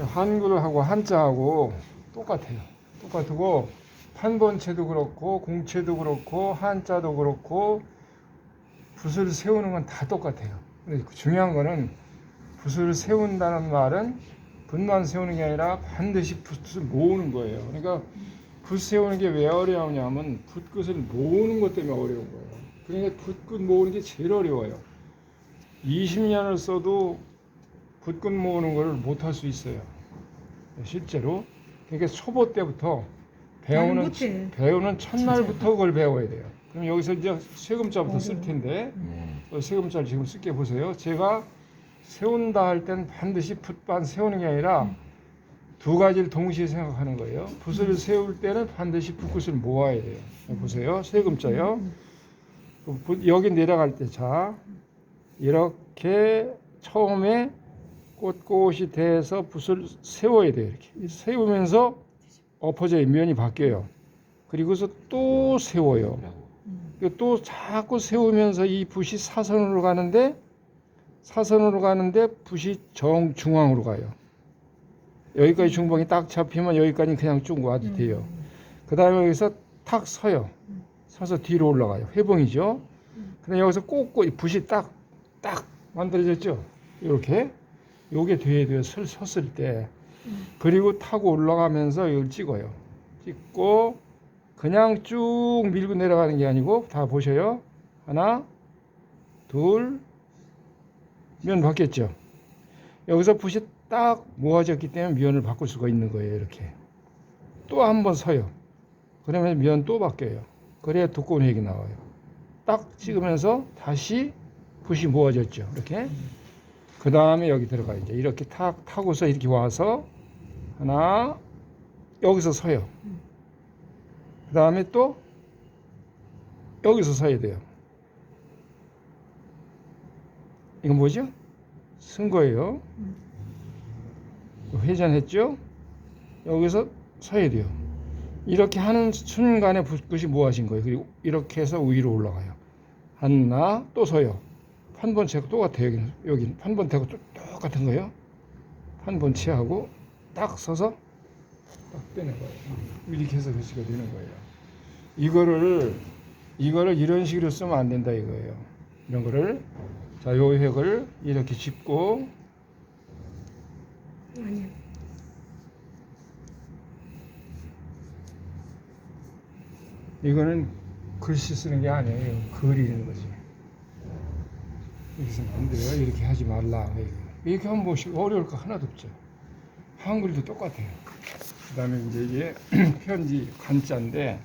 한글하고 한자하고 똑같아요. 똑같고 판본체도 그렇고 공체도 그렇고 한자도 그렇고 붓을 세우는 건 다 똑같아요. 근데 중요한 거는 붓을 세운다는 말은 붓만 세우는 게 아니라 반드시 붓을 모으는 거예요. 그러니까 붓 세우는 게 왜 어려우냐면 붓끝을 모으는 것 때문에 어려운 거예요. 그러니까 붓끝 모으는 게 제일 어려워요. 20년을 써도 붓끝 모으는 걸 못 할 수 있어요. 실제로. 그러니까 초보 때부터 배우는. 배우는 첫날부터 그걸 배워야 돼요. 그럼 여기서 이제 세금자부터 쓸 텐데 어, 세금자를 지금 쓸게 보세요. 제가 세운다 할 땐 반드시 붓반 세우는 게 아니라 두 가지를 동시에 생각하는 거예요. 붓을 세울 때는 반드시 붓끝을 모아야 돼요. 보세요. 세금자요. 그 붓- 여기 내려갈 때 자 이렇게 처음에 꽃꽃이 돼서 붓을 세워야 돼요. 이렇게 세우면서 엎어져요. 면이 바뀌어요. 그리고서 또 세워요. 그리고 또 자꾸 세우면서 이 붓이 사선으로 가는데 사선으로 가는데 붓이 정중앙으로 가요. 여기까지 중봉이 딱 잡히면 여기까지 그냥 쭉 와도 돼요. 그 다음에 여기서 탁 서요. 서서 뒤로 올라가요. 회봉이죠. 근데 여기서 꼿꼿이 붓이 딱, 딱 만들어졌죠. 이렇게. 요게 돼야 돼요. 설, 섰을 때. 그리고 타고 올라가면서 이걸 찍어요. 찍고 그냥 쭉 밀고 내려가는 게 아니고 다 보셔요. 하나, 둘, 면 바뀌었죠. 여기서 붓이 딱 모아졌기 때문에 면을 바꿀 수가 있는 거예요. 이렇게. 또 한 번 서요. 그러면 면 또 바뀌어요. 그래야 두꺼운 획이 나와요. 딱 찍으면서 다시 붓이 모아졌죠. 이렇게. 그 다음에 여기 들어가 이제 이렇게 탁 타고서 이렇게 와서 하나 여기서 서요. 그 다음에 또 여기서 서야 돼요. 이건 뭐죠? 쓴 거예요. 회전했죠? 여기서 서야 돼요. 이렇게 하는 순간에 붓끝이 모아진 거예요. 그리고 이렇게 해서 위로 올라가요. 하나 또 서요. 판본체하고 똑같아요. 여기는, 여기는 판본체하고 또 똑같은 거예요. 판본체하고 딱 서서 딱 빼는 거예요. 이렇게 해서 글씨가 되는 거예요. 이거를 이거를 이런 식으로 쓰면 안 된다 이거예요. 이런 거를 자, 요 획을 이렇게 짚고 아니야. 이거는 글씨 쓰는 게 아니에요. 그리는 거지. 쓰면 안 돼요. 이렇게 하지 말라. 이렇게 하면 뭐 어려울 거 하나도 없죠. 한글도 똑같아요. 그 다음에 이제 이게 편지 간자인데,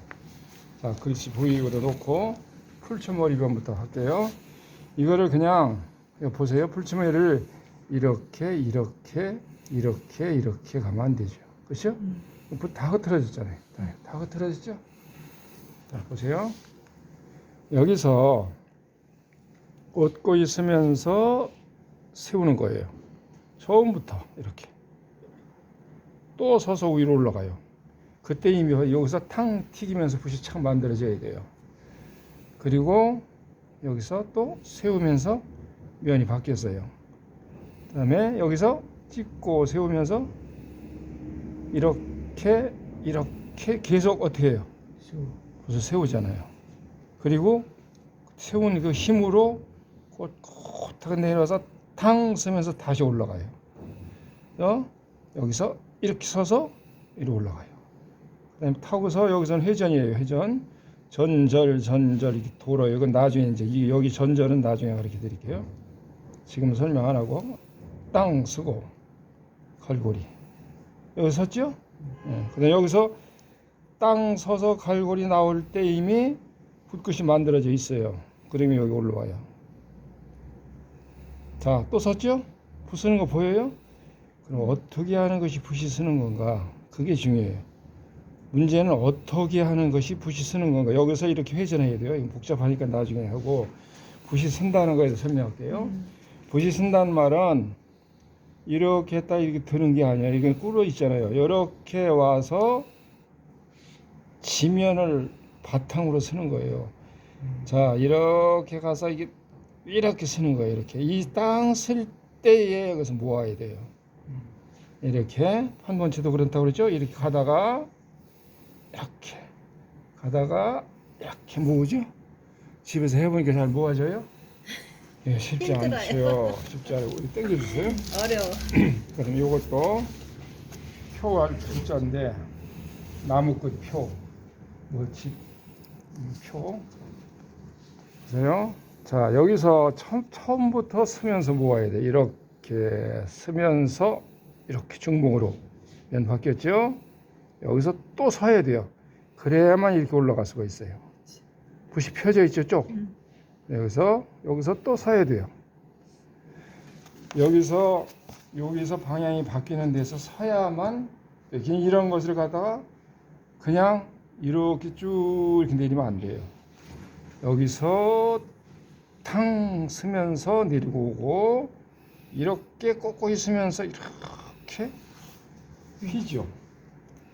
자, 글씨 보이고도 놓고, 풀초머리변부터 할게요. 이거를 그냥, 이거 보세요. 풀초머리를 이렇게, 이렇게, 이렇게, 이렇게 가면 안 되죠. 그렇죠? 다 흐트러졌잖아요. 다, 다 흐트러졌죠? 자, 보세요. 여기서 웃고 있으면서 세우는 거예요. 처음부터 이렇게. 또 서서 위로 올라가요. 그때 이미 여기서 탕 튀기면서 붓이 착 만들어져야 돼요. 그리고 여기서 또 세우면서 면이 바뀌었어요. 그 다음에 여기서 찍고 세우면서 이렇게 이렇게 계속 어떻게 해요? 붓을 세우잖아요. 그리고 세운 그 힘으로 꼿꼿하게 내려서 탕 서면서 다시 올라가요. 어? 여기서 이렇게 서서 이리 올라가요. 그다음에 타고서 여기서는 회전이에요. 회전. 전절 전절 이렇게 돌아요. 이건 나중에 이제 이 여기 전절은 나중에 가르쳐 드릴게요. 지금 설명 안 하고 땅 쓰고 갈고리 여기 섰죠? 예. 그다음 여기서 땅 서서 갈고리 나올 때 이미 붓끝이 만들어져 있어요. 그러면 여기 올라와요. 자, 또 섰죠? 붓 쓰는 거 보여요? 그럼 어떻게 하는 것이 붓이 쓰는 건가? 그게 중요해요. 문제는 어떻게 하는 것이 붓이 쓰는 건가? 여기서 이렇게 회전해야 돼요. 복잡하니까 나중에 하고 붓이 쓴다는 거에서 설명할게요. 붓이 쓴다는 말은 이렇게 했다 이렇게 드는 게 아니야. 이건 꿇어 있잖아요. 이렇게 와서 지면을 바탕으로 쓰는 거예요. 자, 이렇게 가서 이게 이렇게 쓰는 거예요. 이렇게 이 땅 쓸 때에 여기서 모아야 돼요. 이렇게 한 번째도 그렇다고 그랬죠? 이렇게 가다가 이렇게 가다가 이렇게 모으죠? 집에서 해보니까 잘 모아져요? 예, 쉽지 힘들어요. 않죠. 쉽지 않아요. 우리 당겨주세요. 어려워. 그럼 이것도 표가 글자인데 나무끝 표, 뭐집 표. 보세요. 자 여기서 처음, 처음부터 쓰면서 모아야 돼. 이렇게 쓰면서 이렇게 중봉으로 면 바뀌었죠. 여기서 또 서야 돼요. 그래야만 이렇게 올라갈 수가 있어요. 붓이 펴져 있죠, 쪽. 음. 여기서 여기서 또 서야 돼요. 여기서 여기서 방향이 바뀌는 데서 서야만 이렇게 이런 것을 갖다가 그냥 이렇게 쭉 이렇게 내리면 안 돼요. 여기서 탕 쓰면서 내리고 오고 이렇게 꺾고 있으면서 이렇게 휘죠.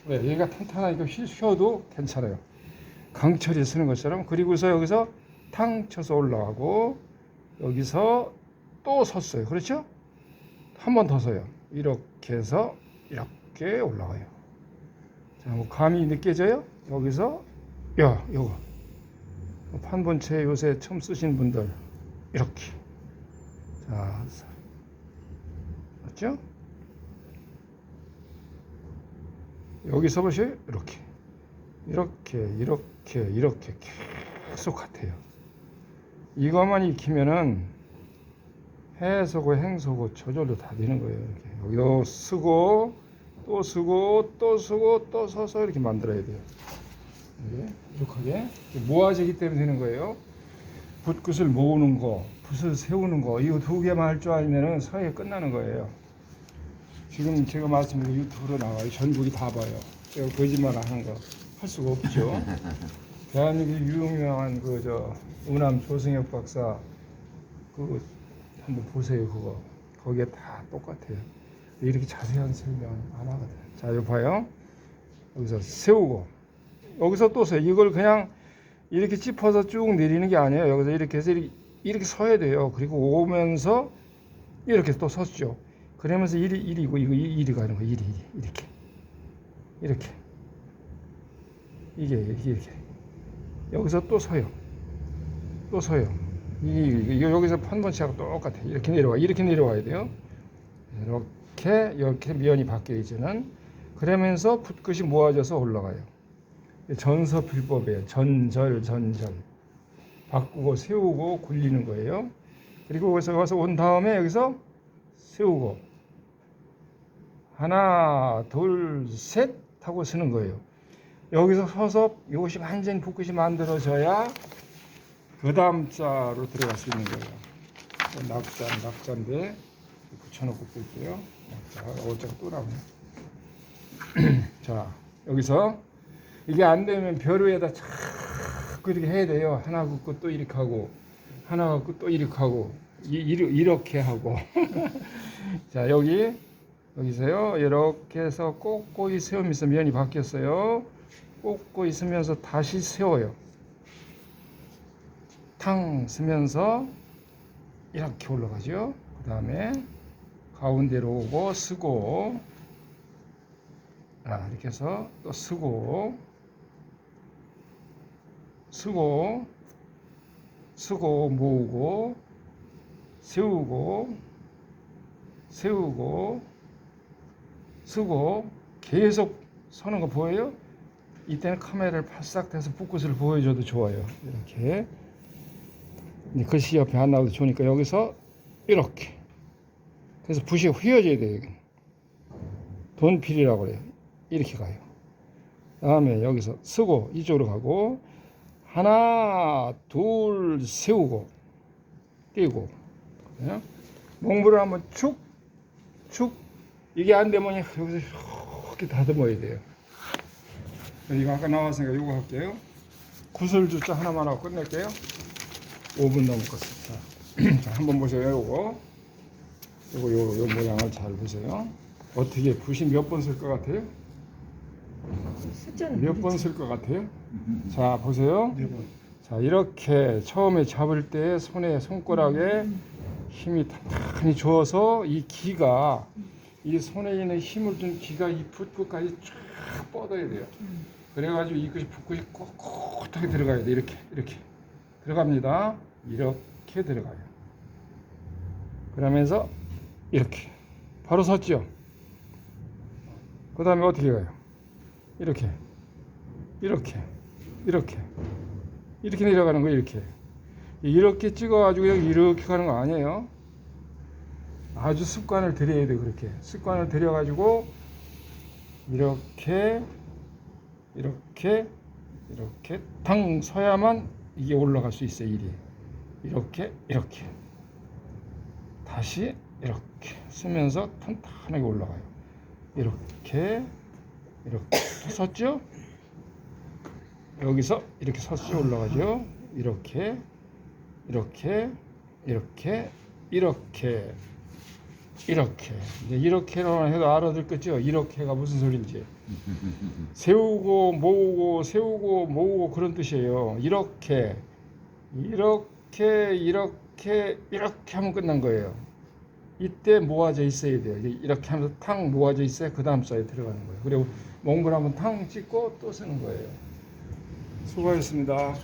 왜? 얘가 탄탄하니까 휘, 휘어도 괜찮아요. 강철이 쓰는 것처럼 그리고서 여기서 탕 쳐서 올라가고 여기서 또 섰어요. 그렇죠? 한 번 더 서요. 이렇게 해서 이렇게 올라가요. 자, 뭐 감이 느껴져요? 여기서 야, 요거 판본체 요새 처음 쓰시는 분들 이렇게 자, 맞죠? 여기서 보세요. 이렇게 이렇게 이렇게 이렇게 계속 같아요. 이것만 익히면은 해서고 행서고 저절로 다 되는 거예요. 이렇게 여기도 쓰고 또 쓰고 또 쓰고 또 서서 이렇게 만들어야 돼요. 이게 부족하게 모아지기 때문에 되는 거예요. 붓끝을 모으는 거, 붓을 세우는 거 이거 두 개만 할 줄 알면은 서예 끝나는 거예요. 지금 제가 말씀드린 유튜브로 나와요. 전국이 다 봐요. 제가 거짓말 하는 거 할 수가 없죠. 대한민국 유명한 그 저 우남 조승혁 박사 그 한번 보세요 그거 거기에 다 똑같아요. 이렇게 자세한 설명 안 하거든. 자, 이거 봐요. 여기서 세우고 여기서 또 세. 이걸 그냥 이렇게 짚어서 쭉 내리는 게 아니에요. 여기서 이렇게 해서 이렇게, 이렇게 서야 돼요. 그리고 오면서 이렇게 또 섰죠. 그러면서 일이 일이고 이거 이- 일이 가는 거 일이 일이 이렇게 이렇게 이게 이렇게 여기서 또 서요. 또 서요. 이 이거 여기서 판본치하고 똑같아. 이렇게 내려와 이렇게 내려와야 돼요. 이렇게 이렇게 면이 바뀌어 있지는 그러면서 붓끝이 모아져서 올라가요. 전서 필법이에요. 전절 전절 바꾸고 세우고 굴리는 거예요. 그리고 여기서 와서 온 다음에 여기서 세우고 하나 둘 셋 하고 쓰는 거예요. 여기서 서서 이것이 완전 붓끝이 만들어져야 그 다음 자로 들어갈 수 있는 거예요. 낙자 낙자인데 붙여놓고 볼게요. 낙자 어차피 또 나오네. 자 여기서 이게 안 되면 별 위에다 자꾸 이렇게 해야 돼요. 하나 긋고 또 이렇게 하고 하나 긋고 또 이렇게 하고 이, 이렇게 하고 자 여기 여기서요 이렇게 해서 꽂고 세우면서 면이 바뀌었어요. 꽂고 있으면서 다시 세워요. 탕 쓰면서 이렇게 올라가죠. 그 다음에 가운데로 오고 쓰고 아, 이렇게 해서 또 쓰고 쓰고 쓰고 모으고 세우고 세우고 쓰고 계속 서는 거 보여요? 이때는 카메라를 팔싹 대서 붓끝을 보여줘도 좋아요. 이렇게 글씨 옆에 안 나와도 좋으니까 여기서 이렇게 그래서 붓이 휘어져야 돼요. 돈필이라고 그래요. 이렇게 가요. 다음에 여기서 쓰고 이쪽으로 가고 하나 둘 세우고 띄고 그래요? 몽부를 한번 축 축 이게 안 되면 여기서 이렇게 다듬어야 돼요. 이거 아까 나왔으니까 이거 할게요. 구슬주자 하나만 하고 끝낼게요. 5분 넘었습니다. 자, 한번 보세요. 요거. 요거 요, 요 모양을 잘 보세요. 어떻게 붓이 몇 번 쓸 것 같아요? 숫자는 몇 번 쓸 것 같아요? 자, 보세요. 자, 이렇게 처음에 잡을 때 손에 손가락에 힘이 단단히 줘서 이 기가 이 손에 있는 힘을 준 기가 이 붓끝까지 쫙 뻗어야 돼요. 그래가지고 이것이 붓끝이 꼿꼿하게 들어가야 돼. 이렇게 이렇게 들어갑니다. 이렇게 들어가요. 그러면서 이렇게 바로 섰죠. 그 다음에 어떻게 가요? 이렇게 이렇게 이렇게. 이렇게 내려가는 거예요. 이렇게. 이렇게 찍어가지고 그냥 이렇게 가는 거 아니에요. 아주 습관을 들여야 돼 그렇게. 습관을 들여가지고 이렇게 이렇게 이렇게 탕 서야만 이게 올라갈 수 있어요 일이. 이렇게 이렇게. 다시 이렇게 쓰면서 탄탄하게 올라가요. 이렇게 이렇게 섰죠? 여기서 이렇게 섰죠? 올라가죠? 이렇게 이렇게 이렇게 이렇게 이렇게. 이제 이렇게로만 해도 알아듣겠죠? 이렇게가 무슨 소리인지. 세우고 모으고 세우고 모으고 그런 뜻이에요. 이렇게 이렇게 이렇게 이렇게 하면 끝난 거예요 이때 모아져 있어야 돼요. 이렇게 하면서 탕 모아져 있어야 그 다음 사이에 들어가는 거예요. 그리고 몽골 하면 탕 찍고 또 쓰는 거예요. 수고하셨습니다